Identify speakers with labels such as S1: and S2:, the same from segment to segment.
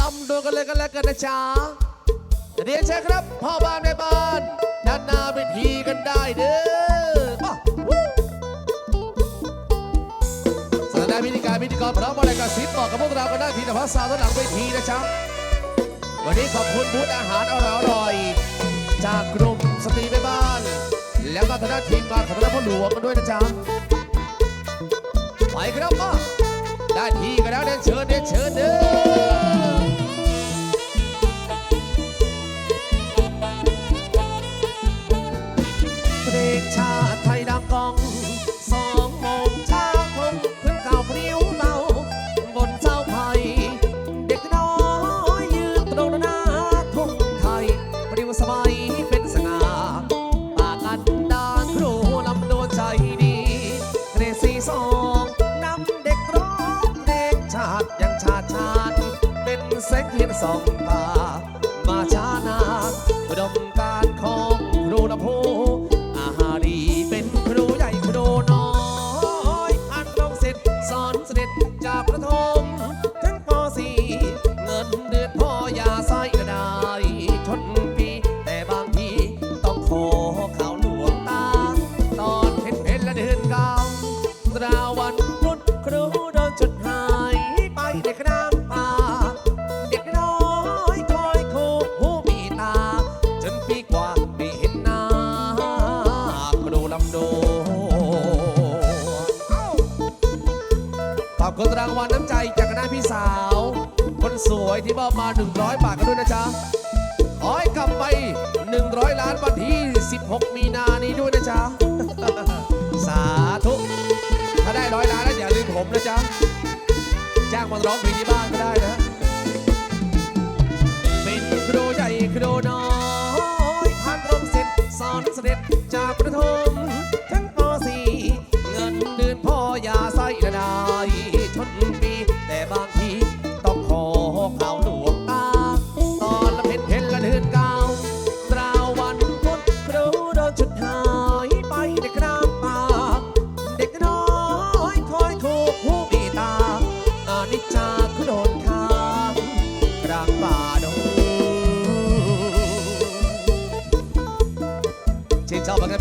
S1: ลำดูกันเลยกันแล้วกันนะจ๊ะเรียนเชิญครับ พ่อบ้านแม่บ้านด้านหน้าเวทีกันได้เด้อสถานพิธีการพิธีกรพร้อมอะไรกับซิปบอกกับพวกเรากันได้ทีแต่ว่าสาวด้านหลังเวทีนะจ๊ะวันนี้ขอบคุณบูธอาหารอร่อยๆจากกลุ่มสตรีแม่บ้าน แล้วก็ทางด้านทีมงานของทางด้านพ่อหลวงกันด้วยนะจ๊ะไปครับมา ได้ที่กันแล้วเดินเชิญเดินเชิญเด้อ สองตา ที่มอบมา 100 บาทกันด้วยนะจ๊ะขอให้กลับไป 100 ล้านวันที่ 16 มีนานี้ด้วยนะจ๊ะ สาธุ ถ้าได้ร้อยล้านแล้วอย่าลืมผมนะจ๊ะ จ้างมาร้องเพลงที่บ้านก็ได้นะ เป็นครูใหญ่ครูน้อยผ่านโรงเสร็จสอนเสด็จจากประถมทั้ง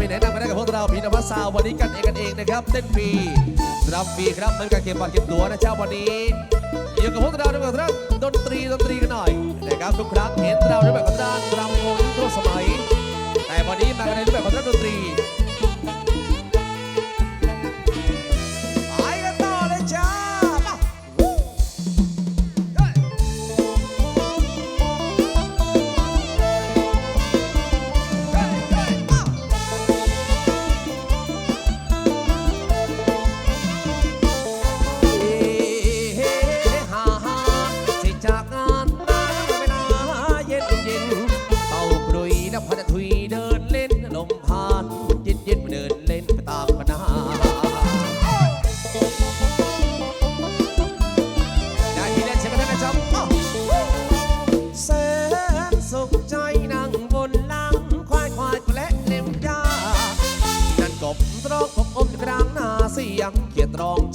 S1: ชื่นชอบกันไปแนะนำกันได้กับพวกเราพี่นวัสาววันนี้กันเองกันเองนะครับเต้นฟรีรับฟรีครับไม่มีการเก็บบัตรเก็บตั๋วนะเจ้าวันนี้อยู่กับพวกเราด้วยกันครับดนตรีดนตรีกันหน่อยนะครับทุกครั้งเห็นเราในแบบกระด้านรำโงยุคสมัย แต่วันนี้มา
S2: กันใน
S3: รูปแบบของด้านดนตรี ร้อง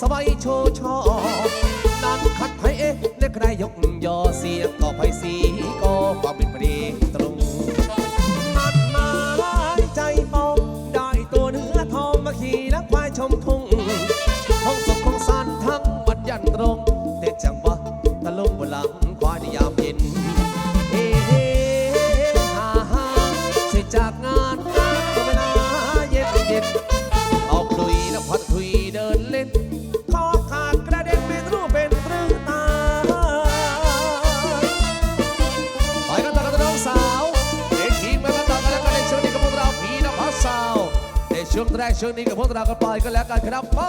S3: สบายโช
S4: ว์ชอ นี้กับพวกเรากันไปก็แล้วกันครับ
S5: พ่อ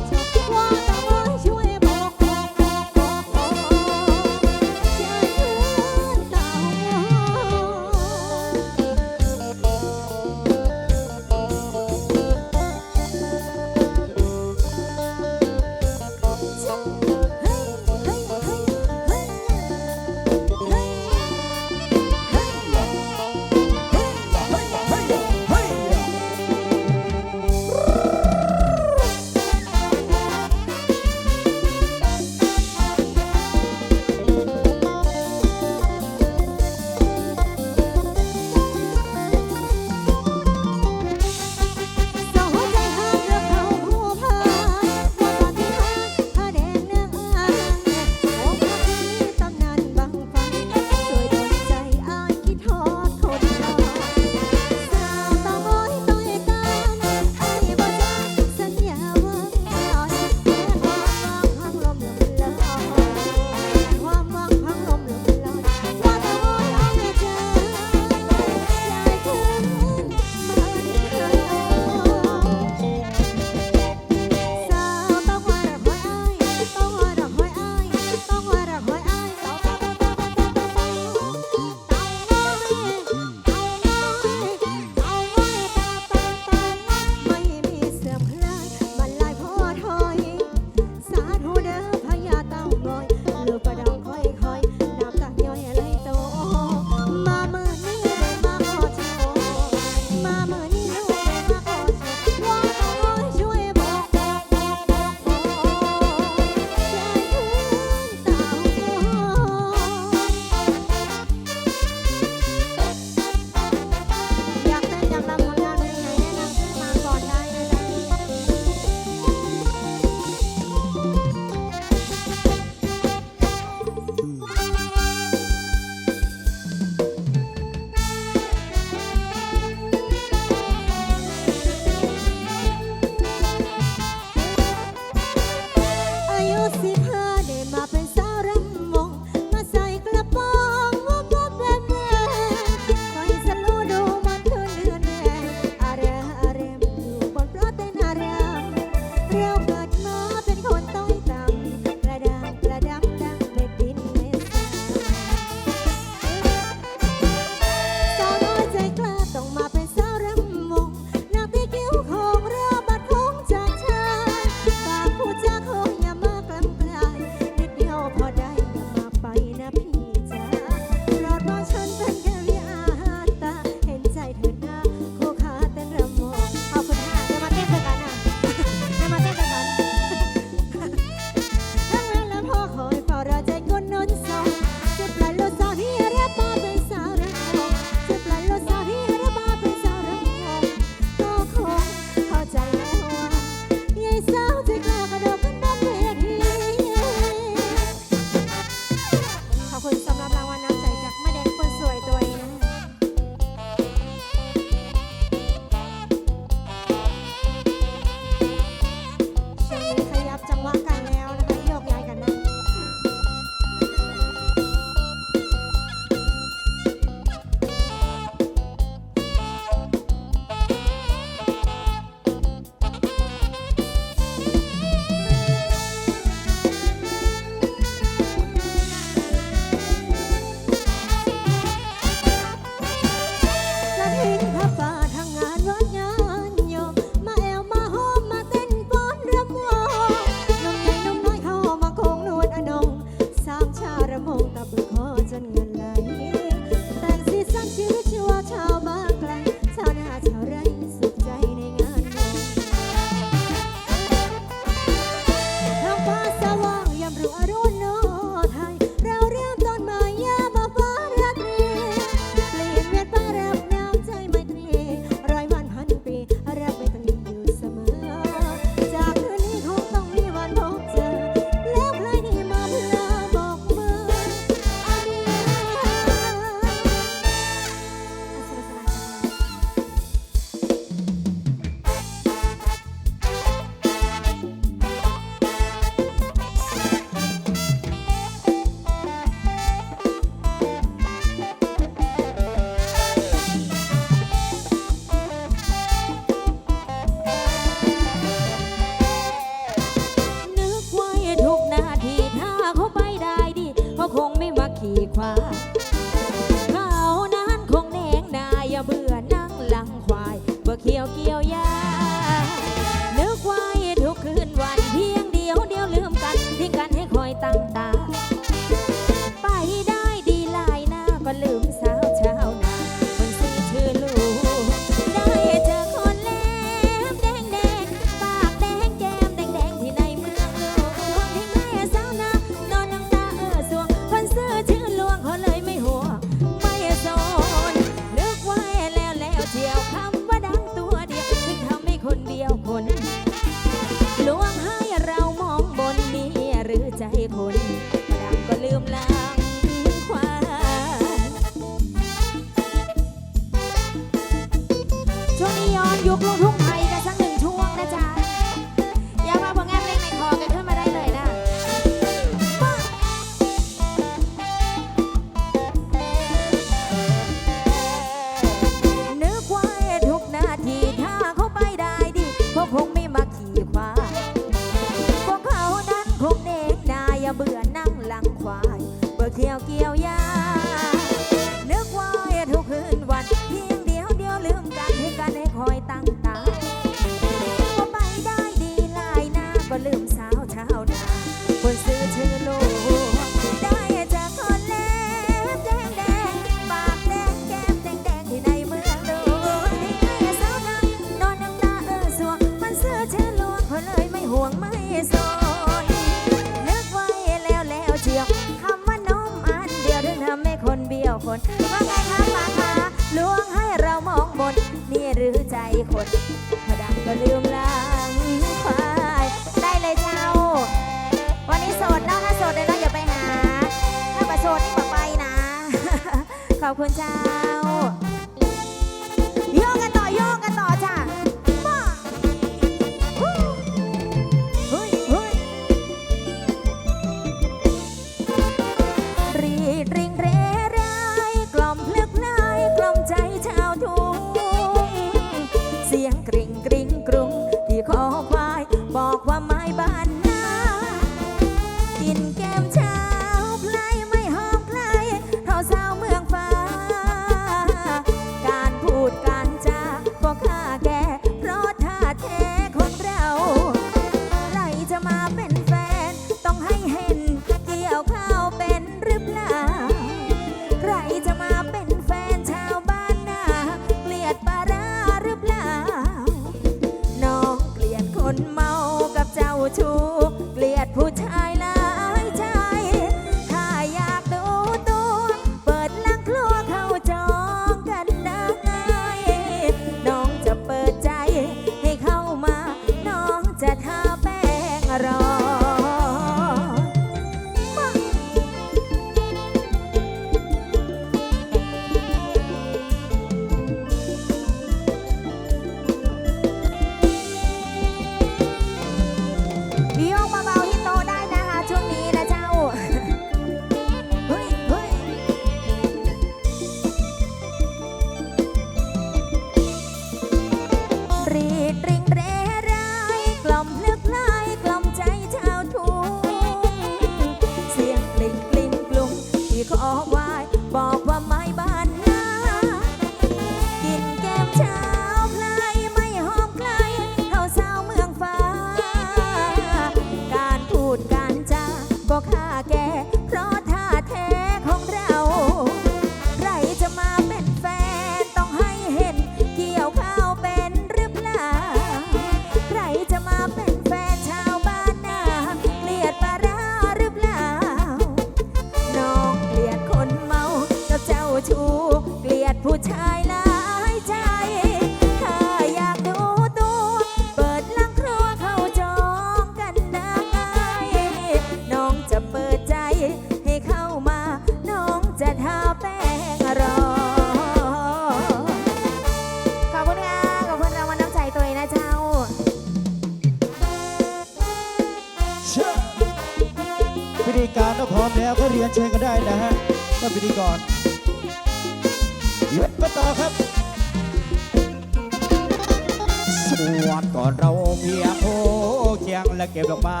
S5: และเก็บดอกไม้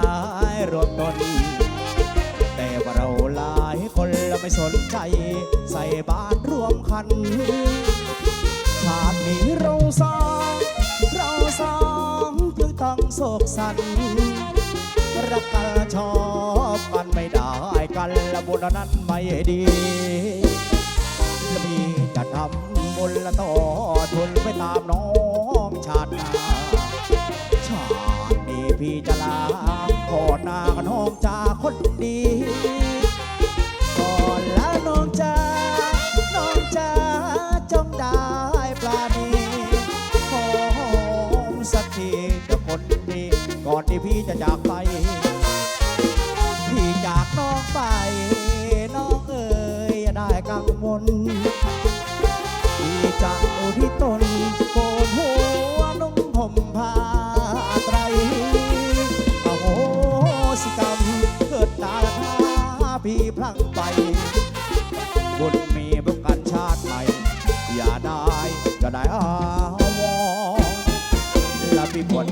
S5: รวมตนแต่ว่าเราหลายคนละ
S6: ไม่สนใจ ใส่บาตรรวมคัน ชาตินี้เราสองเราสองจึงต้องโศกสันรักกันชอบกันไม่ได้กันละบุญนั้นไม่ดีและพี่จะทำบุญและต่อทุนไปตามน้องชาติหน้า จะลาขอหน้าน้องจาคนดีก่อนแล้วน้องจาน้องจาจงได้ปลาณีขอสักทีกับคนดีก่อนที่พี่จะจากไป พี่จากน้องไป น้องเอ๋ยอย่าได้กังวลพี่จะ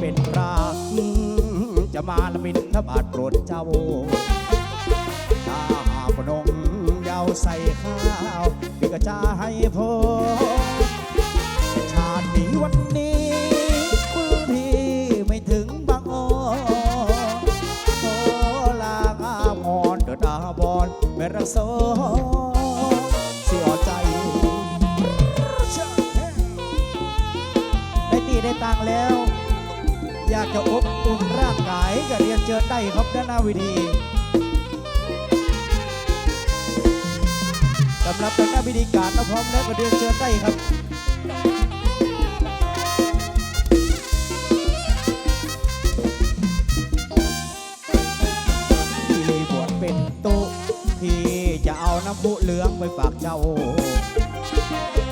S6: เป็นพระจะมาละมินทบาทโปรดเจ้าถ้าหาพนมยาวใส่ข้าวพี่ก็จะให้พอชาตินี้วันนี้มือพี่ไม่ถึงบางอ้อโอลางามอนเดินอาบอนไม่รักโซเสียใจได้ตีได้ตังแล้ว จะอบอุ่นร่างกายก็เรียนเชิญได้ครับด้านหน้าวิธีสำหรับทางหน้าพิธีการเราพร้อมแล้วก็เรียนเชิญได้ครับที่บวชเป็นตุที่จะเอาน้ำพุเหลืองไปฝากเจ้า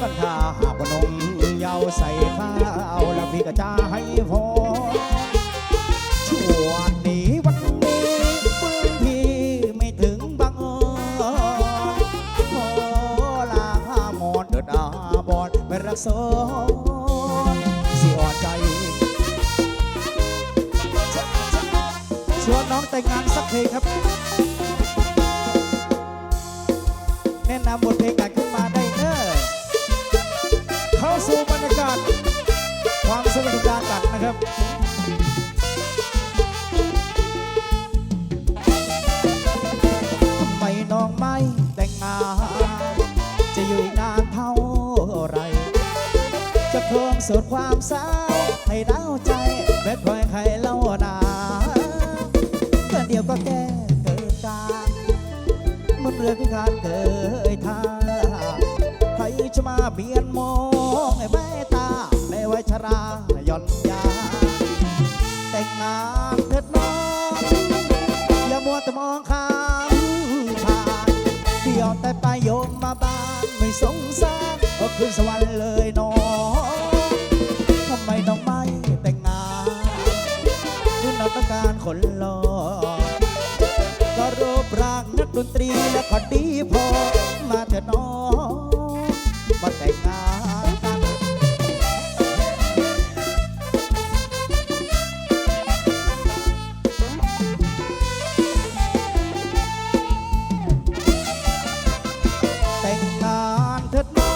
S6: ก็ถ้าหากว่านมเยาวใส่ข้าวแล้วพี่ก็จะให้พอช่ วงนี้วันนี้ปืนที่ไม่ถึงบางอ้อนขอลาห้ามอนเดินอาบอดไม่รักษาสิอ่อนใจ ชวนน้องแต่งงานสักทีครับ สูตรความสาให้เล่าใจแม้คอยใครเล่านาก็เดียวก็แก้เกิดการมันเรือพิการเกิดท่าใครจะมาเบียนมองให้แม่ตาในวัยชราย่อนยา แต่งงานเถิดน้อง อย่ามัวแต่มองข้ามผ่านเดี๋ยวแต่ไปโยมมาบ้านไม่สงสารก็ขึ้นสวรรค์ คนหล่อก็รูปร่างนักดนตรีและก็ดีพอ มาเถอะน้องมาแต่งงานกันแต่งงานเถิดน้อ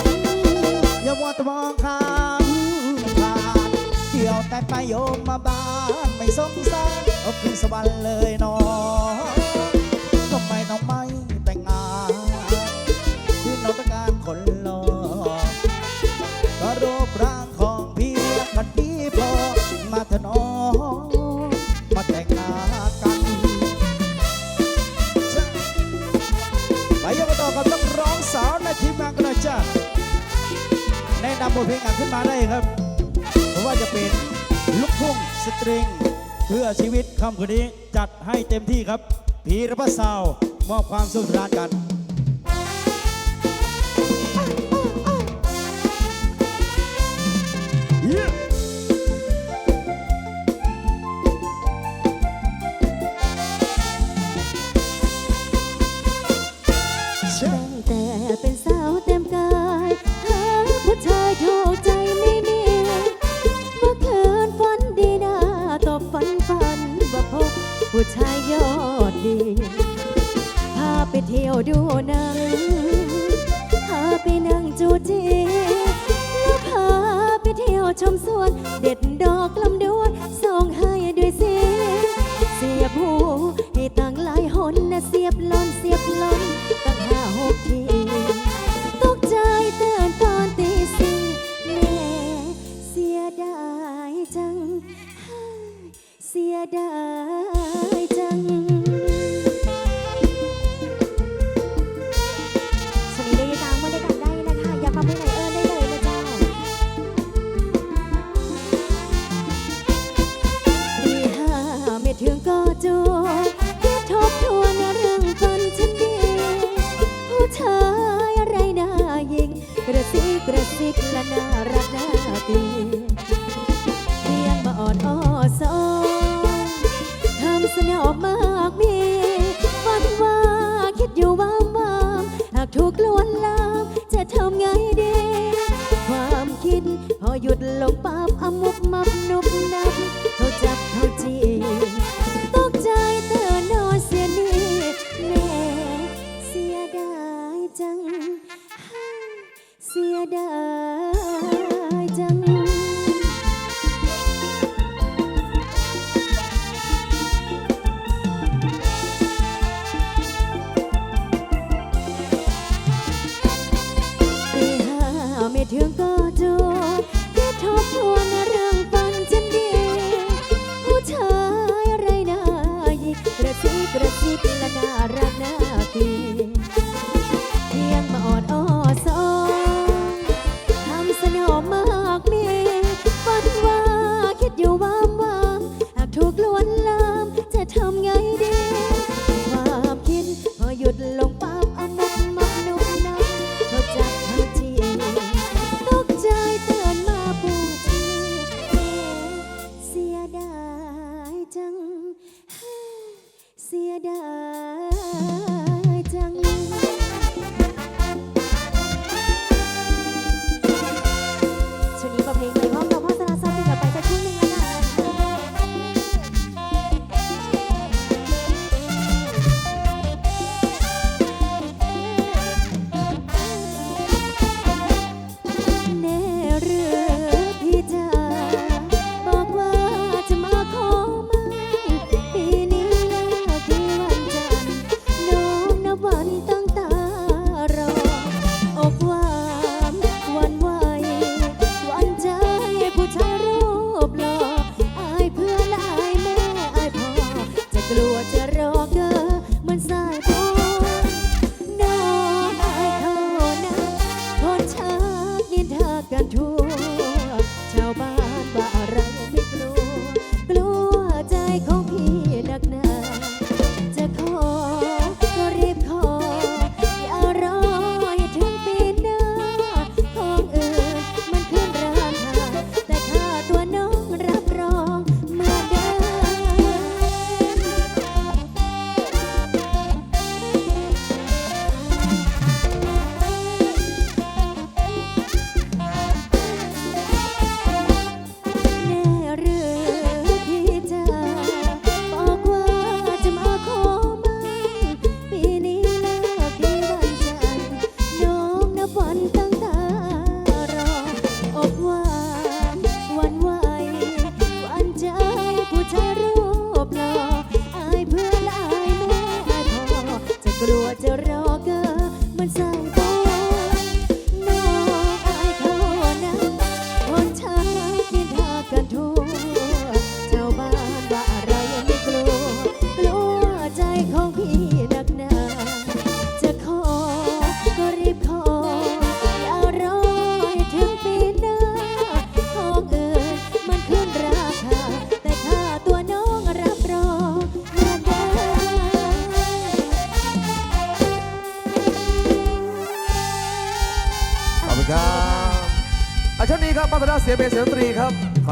S6: งอย่ามัวแต่มองข้ามผ่านเที่ยวแต่ไปโยมมาบ้าน ไม่สงสารเอาขึ้นสวรรค์เลยน้องทำไมน้องไม่แต่งงานที่น้องต้องการคนหล่อก็รูปร่างของพี่มันดีพอมาเถอะน้องมาแต่งงานกันไปยังกันต่อกับต้องร้องสาวในทีมงานกันะจ้าแนะนำบทเพลงอ่นขึ้นมาได้ครับ เพราะว่าจะเป็นลูกทุ่งสตริง พื่อชีวิตคำคืนนี้จัดให้เต็มที่ครับ พีรพัฒน์สาวมอบความสุ
S4: ขสนานกัน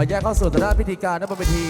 S1: ขอแยกเข้าสู่ทางด้านพิธีการนบนเวที